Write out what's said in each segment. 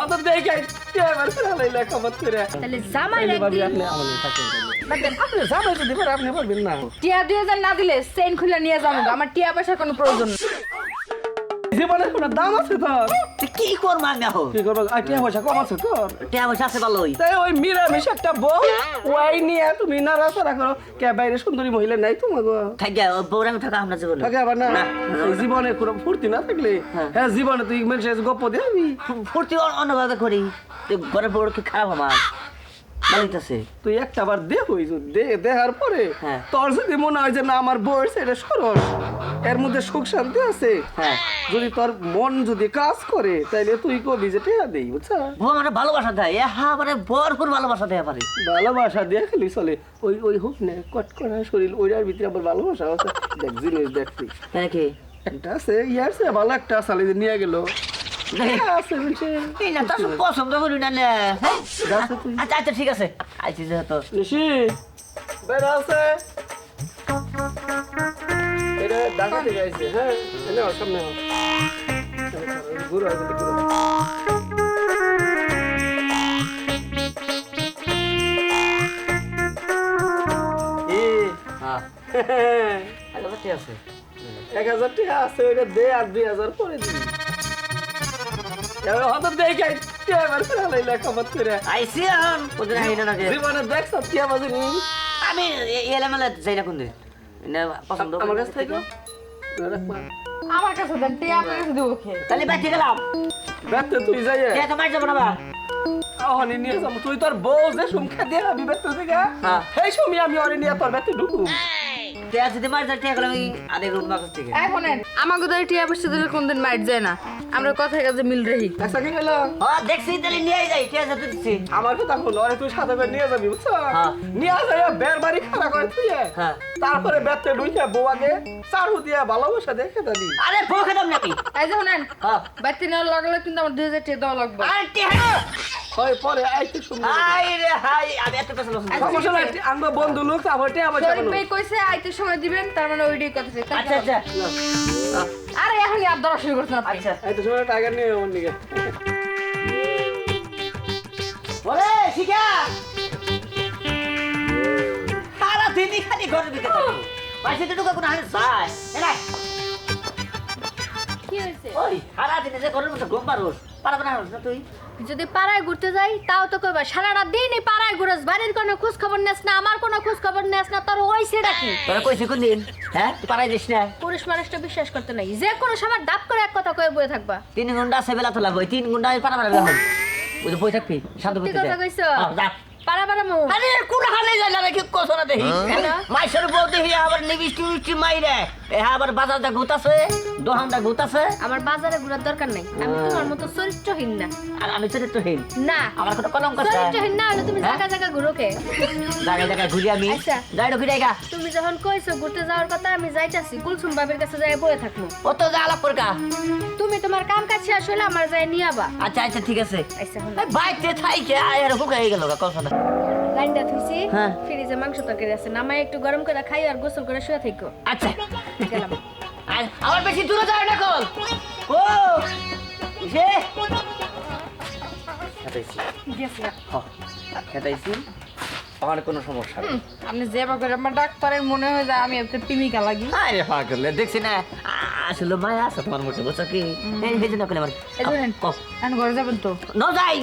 হঠাৎ দেখে এবার ফেরালাই লেখাপত করে? তাহলে জামাই তাইলে আপনি আমাদের থাকেন আপনি জামাই যদি আপনি পারবেন না। টিয়া দুই হাজার না দিলে চেইন খুলে নিয়ে যাব আমার টিয়া পয়সার কোনো প্রয়োজন নেই। জীবনের কোনো দাম আছে তোর? তুই কি করব আমি এখন? কি করব? আর টিয়া পয়সা কম আছে তোর? টাকা পয়সা আছে ভালোই। তাই ওই মিরামিষ একটা বউ ওয়াই নিয়ে তুমি নাড়াচাড়া করো। কে বাইরে সুন্দরী মহিলা নাই তোমাকে থাকে বউরা আমি থাকা আমরা জীবনে। থাকে আবার না? জীবনে কোনো ফুর্তি না থাকলে? হ্যাঁ। জীবনে তুই মানুষের গপ্প দিবি ফুর্তি অ- অন্যভাবে করি। ঘরের বউর কি খারাপ আমার? ভালোইতেছে তুই একটা বার দেখ ওই দে- দেখার পরে হ্যাঁ। তোর যদি মনে হয় যে না আমার বউয়ের সেটা সরস এর মধ্যে সুখ শান্তি আছে? হ্যাঁ। যদি তোর মন যদি কাজ করে তাইলে তুই কবি যে টেয়া দেই বুঝছা? বউ আমার ভালোবাসা দেয়। এ হা মানে ভরপুর ভালোবাসা দেয় পারে ভালোবাসা দিয়ে খালি চলে। ওই ওই হোক না কট করা শরীর ওইটার ভিতরে আবার ভালোবাসা আছে। দেখ জিনিস দেখ তুই। কেন কি? একটা আছে ইয়ার সে ভালো একটা সালে যে নিয়ে গেল। আছে সব পছন্দ করি না হ্যাঁ? আচ্ছা আচ্ছা ঠিক আছে। আইছি যেহেতু। বেড়া আছে ঢাকা থেকে আইছে হ্যাঁ এনে আও, সামনে ঘুরো ঘুরো এ, হ্যাঁ। এক হাজার টাকা আছে ওইটা দে আর দুই হাজার পরে দিবি। হঠাৎ দেখে এবার ফেরালাই লেখাপত করে? আইসি এখন জীবনে দেখছ টিয়া বাজে আমি এলামেলা যাই না কোন না পছন্দ আমার না। কাছ আমার কাছে দেন টিয়া আপনার কাছে দেবো খেয়ে। তাহলে বাইতে গেলাম। বেতে তুই যাই। কে তো মার না বা আহনি নিয়ে যাব। তুই তোর বউ যে সুমখা দিয়ে যাবি বেতে থেকে হ্যাঁ। সেই সুমি আমি ওরে নিয়ে তোর বেতে ঢুকু কে যদি মার যায় কে গেলাম এই আরে রুম বাকস থেকে। এখন আমাকে তো টিয়া পয়সা দিলে কোনদিন মাইট যায় না। আমরা কথার কাছে মিল রহি কি গেল হ্যাঁ দেখছি তাহলে নিয়ে যাই কে আছে তুই দিচ্ছি আমার কথা হলো আরে তুই সাথে করে নিয়ে যাবি বুঝছ? হ্যাঁ। নিয়ে যাই বের বাড়ি খাড়া করে তুই হ্যাঁ। তারপরে বেতে ঢুকে বউ আগে চারু দিয়ে ভালোবাসা দেখে দাবি আরে বউ খেতাম নাকি? এই যে শুনেন হ্যাঁ। বাড়তি নেওয়ার লাগলে কিন্তু আমার দুই হাজার টাকা দেওয়া লাগবে। আরে টিয়া হয়। পরে আইতে শুনবি। রে হাই আমি এত পেছন সমস্যা নাই আমরা বন্ধু লোক পয়সা শরীফ। ভাই কইছে আইতে সময় দিবেন তার মানে ওইটাই কথা আচ্ছা আচ্ছা। আরে এখনই আর ধরা শুরু করছেন আপনি। আচ্ছা এই তো সময় টাকা নিয়ে আমার নিকে ওরে শিখা! সারা দিনই খালি ঘরের ভিতরে থাকো। পাশে তো কোনো হাতে যায় কি হয়েছে? ওই সারা দিনে যে ঘরের মধ্যে ঘুম পারোস পারবে না না তুই? যদি পাড়ায় ঘুরতে যাই তাও তো কইবা সারাটা দিনই পাড়ায় ঘুরস বাড়ির কোনো খোঁজ খবর নেস না আমার কোনো খোঁজ খবর নেস না তোর ওই সেটা কি? তোরা কইছি কোন দিন? হ্যাঁ তুই পারাই দিস না? পুরুষ মানুষটা বিশ্বাস করতে নাই যে কোনো সময় ডাব করে এক কথা কয়ে বয়ে থাকবা। তিন ঘণ্টা আছে বেলা তোলা বই তিন ঘণ্টা আমি পারা মারা হবে ওই যে বই থাকবি শান্ত করতে কথা কইছো? যা। পাড়া পাড়া মু আরে কোন হালে যায় না কি কোছ না দেখি? কেন? মাইসের বউ দেখি আবার নিবিষ্টি মাইরে এ আবার বাজারটা গুতাছে। দোহানটা গুতাছে আমার বাজারে ঘুরার দরকার নাই। আমি তোমার মতো চরিত্রহীন না। আর আমি চরিত্রহীন? না। আমার কোনো কলঙ্ক চরিত্রহীন না হলে তুমি হ্যাঁ? জায়গা জায়গা ঘুরো কে? জায়গায় জায়গায় ঘুরি আমি। আচ্ছা। যাই ঘুরে গা তুমি যখন কইছো ঘুরতে যাওয়ার কথা আমি যাইতাছি। কুলসুম বাবির কাছে যাই বয়ে থাকব ও তো যা আলাপ করকা তুমি তোমার কাম কাজ শেষ হলে আমার যাই নিয়ে আবা। আচ্ছা আচ্ছা ঠিক আছে। আচ্ছা বাইতে থাইকে আয়ার হুকাই গেল গা কথা না লাইনটা থুইছি? হ্যাঁ। ফ্রিজে মাংস তরকারি আছে। নামাই একটু গরম করে খাই আর গোসল করে শুয়ে থাকো আচ্ছা। গেলাম। আর আমার বেশি দূরে যায় না কল ও সে খেতাইছি গেছি। খেতাইছি আমার কোনো সমস্যা নেই। আপনি যে করে আমার ডাক্তারের মনে হয় যায় আমি একটা প্রেমিকা লাগি। আরে পাগল দেখছি না। আসলে মায়া আছে তোমার মুখে বুঝছ কি? এই জন্য করে আমার এখন ঘরে যাবেন তো? ন যাই।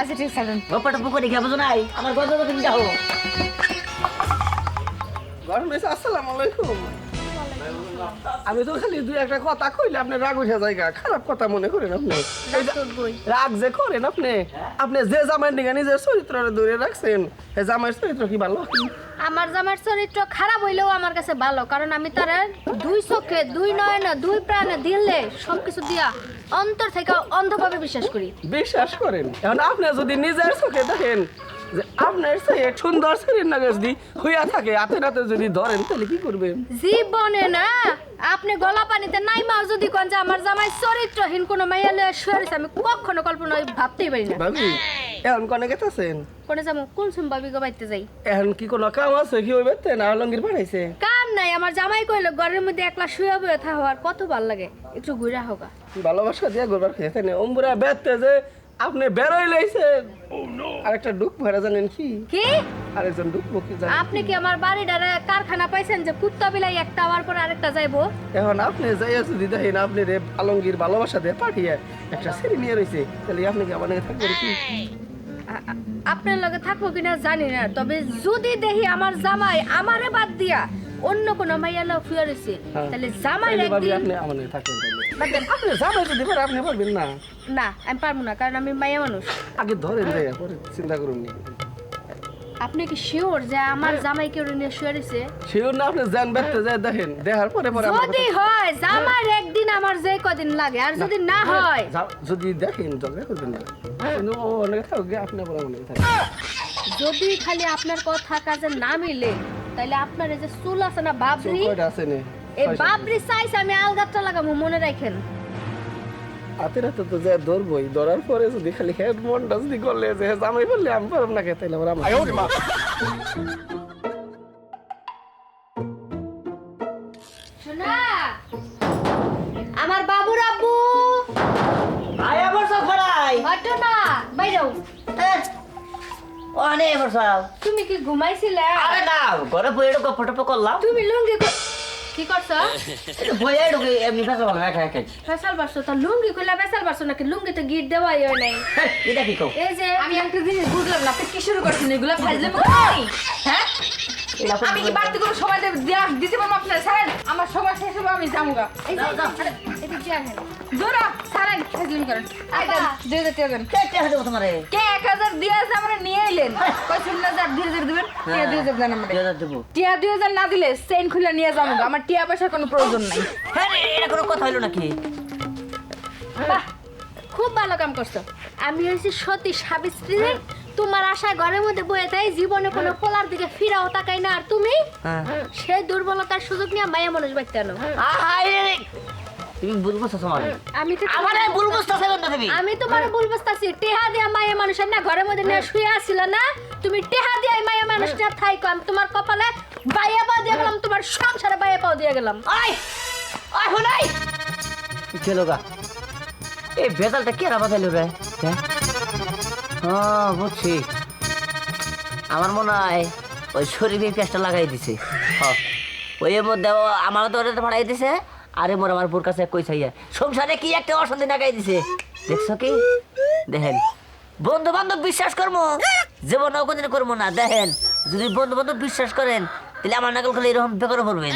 আচ্ছা ঠিক আছে গপ্পাটা পুকুরে খেয়ে বুঝো নাই। আমার গল্প তুমি যাও। গরম আসসালামু আলাইকুম। আমি তো খালি দুই একটা কথা কইলে আপনি রাগ উঠে জায়গা খারাপ কথা মনে করেন আপনি। রাগ যে করেন আপনি। আপনি যে জামাইয়ের নিগা নিজের চরিত্র দূরে রাখছেন এই জামাইয়ের চরিত্র কি ভালো? আমার জামার চরিত্র খারাপ হইলেও আমার কাছে ভালো কারণ আমি তার দুই চোখে দুই নয়নে দুই প্রাণে দিলে সবকিছু দিয়া অন্তর থেকে অন্ধভাবে বিশ্বাস করি। বিশ্বাস করেন। এখন আপনি যদি নিজের চোখে দেখেন যে আপনার সুন্দর শরীর হইয়া থাকে হাতে রাতে যদি ধরেন তাহলে কি করবেন জীবনে না আপনি গলা পানিতে নাই মাও যদি কোন যে আমার জামাই চরিত্রহীন কোনো মাইয়া লয়ে শুয়েছে আমি কখনো কল্পনা ভাবতেই পারি না। ভাবি এখন কনে গেতেছেন? কোনে যাব? কোন সুম বাবি গবাইতে যাই। এখন কি কোনো কাম আছে? কি ওই বেতে না পাঠাইছে? কাম নাই আমার জামাই কইলো ঘরের মধ্যে একলা শুয়ে বয়ে থাকা হওয়ার কত ভালো লাগে একটু ঘুরে হোগা ভালোবাসা দিয়া গোবার খেয়েছে না অম্বুরা বেতে যে আপনি বেরোই লাইছেন। আরেকটা ডুক ভরা জানেন কি? কি? আরেকজন ডুক কি জানেন? আপনি কি আমার বাড়িটারে কারখানা পাইছেন যে কুত্তা বিলাই একটা আবার পর আরেকটা যাইবো? এখন আপনি যাইয়া যদি দেখেন আপনি রে আলমগীর ভালোবাসা দিয়ে পাঠিয়ে একটা সিঁড়ি নিয়ে রয়েছে তাহলে আপনি কি আমার নাকি থাকবেন কি? আপনার লগে থাকব কিনা জানি না তবে যদি দেখি আমার জামাই আমারে বাদ দিয়া অন্য কোন মাইয়া লোক ফুয়ে হ্যাঁ। তাহলে জামাই একদিন আপনি আমার নাকি থাকবেন আপনি যদি পারে আপনি পারবেন না। না আমি পারব না কারণ আমি মাইয়া মানুষ। আগে ধরেন যাইয়া পরে চিন্তা করুন নি। আপনি কি শিওর যে আমার জামাই কেউ নিয়ে শুয়ে রয়েছে সেও না আপনি ব্যক্ত যায় দেখেন। দেখার পরে পরে যদি হয় জামার একদিন আমার যে কদিন লাগে আর যদি না হয়। যদি দেখেন ঝগড়া করবেন না। অনেক থাকবে আপনি আবার অনেক থাকবে যদি খালি আপনার কথা কাজে না মিলে তাহলে আপনার এই যে চুল আছে না বাবরি? কয়টা আছে নে? এই বাবরি সাইজ আমি আলগাতটা লাগাবো মনে রাখেন। হাতে হাতে তো যে ধরবই ধরার পরে যদি খালি হেড মনটা যদি করলে যে জামাই বললে আমি পারব না খেতে তাইলে আমার শোনা আমার বাবুর আব্বু। আয় আবার সব হটো না বাইরেও অনেক এবার তুমি কি ঘুমাইছিলে? আরে না ঘরে বইয়ে ঢুকে ফটো ফটো করলাম। তুমি লুঙ্গি কো- কি করছ? বইয়ে ঢুকে এমনি ফেসা বলা একা একা ফেসাল বাসছো তা লুঙ্গি কইলা ফেসাল বাসছো নাকি? লুঙ্গিতে গিট দেওয়াই হয় নাই? এটা কি কও? এই যে আমি একটা জিনিস বুঝলাম না আপনি কি শুরু করছেন? এগুলো ফাজলে হ্যাঁ? আমি কি বাড়তি করে সময় দেব- দেয়া- দিতে পারব আপনার? সারেন আমার সময় শেষ হবে আমি যাব এই যে আরে, এটা কি আনেন দূরা সারেন ফাজলিম করেন আই দেন দুই হাজার টাকা দেন। কে কে হতে তোমারে কে এক হাজার দিয়ে আছে আমরা টিয়া পয়সার কোনো প্রয়োজন নাই। হ্যাঁ কথা হইল নাকি? খুব ভালো কাম করছ। আমি হয়েছি সতী সাবিত্রী রে। তোমার আশায় ঘরের মধ্যে বয়ে তাই জীবনে কোনো পোলার দিকে ফিরাও তাকাই না। আর তুমি? হ্যাঁ। সেই দুর্বলতার সুযোগ নিয়ে মায়া মানুষ বাইতে আনো। তুমি ভুল বুঝছ তোমার আমি তো আমার ভুল বুঝতেছে তুমি। আমি তোমার ভুল বুঝতাছি। টেহা দিয়া মায়া মানুষ না ঘরের মধ্যে নিয়ে শুয়ে আসছিল না? তুমি টেহা দিয়া মানুষটা থাইকো। আমি তোমার কপালে বাইয়া পাও দিয়ে গেলাম তোমার সংসারে বাইয়া পাও দিয়ে গেলাম। আই আই হলাই এই বেতালটা কে রাবা দিল রে? হ্যাঁ? হ্যাঁ বুঝছি। আমার মনে হয় ওই শরীফে পেঁচটা লাগাই দিছে। হ্যাঁ ওই মধ্যে ও আমারও তো ওটা ভাড়াই দিছে। আরে মোর আমার বোর কাছে কই ছাইয়া সংসারে কি একটা অশান্তি লাগাই দিছে? দেখছ কি? দেখেন। বন্ধু বান্ধব বিশ্বাস করব জীবন কোনদিন করব না। দেখেন, যদি বন্ধু বান্ধব বিশ্বাস করেন, তাহলে আমার নাগল খালি এরকম বেকার করবেন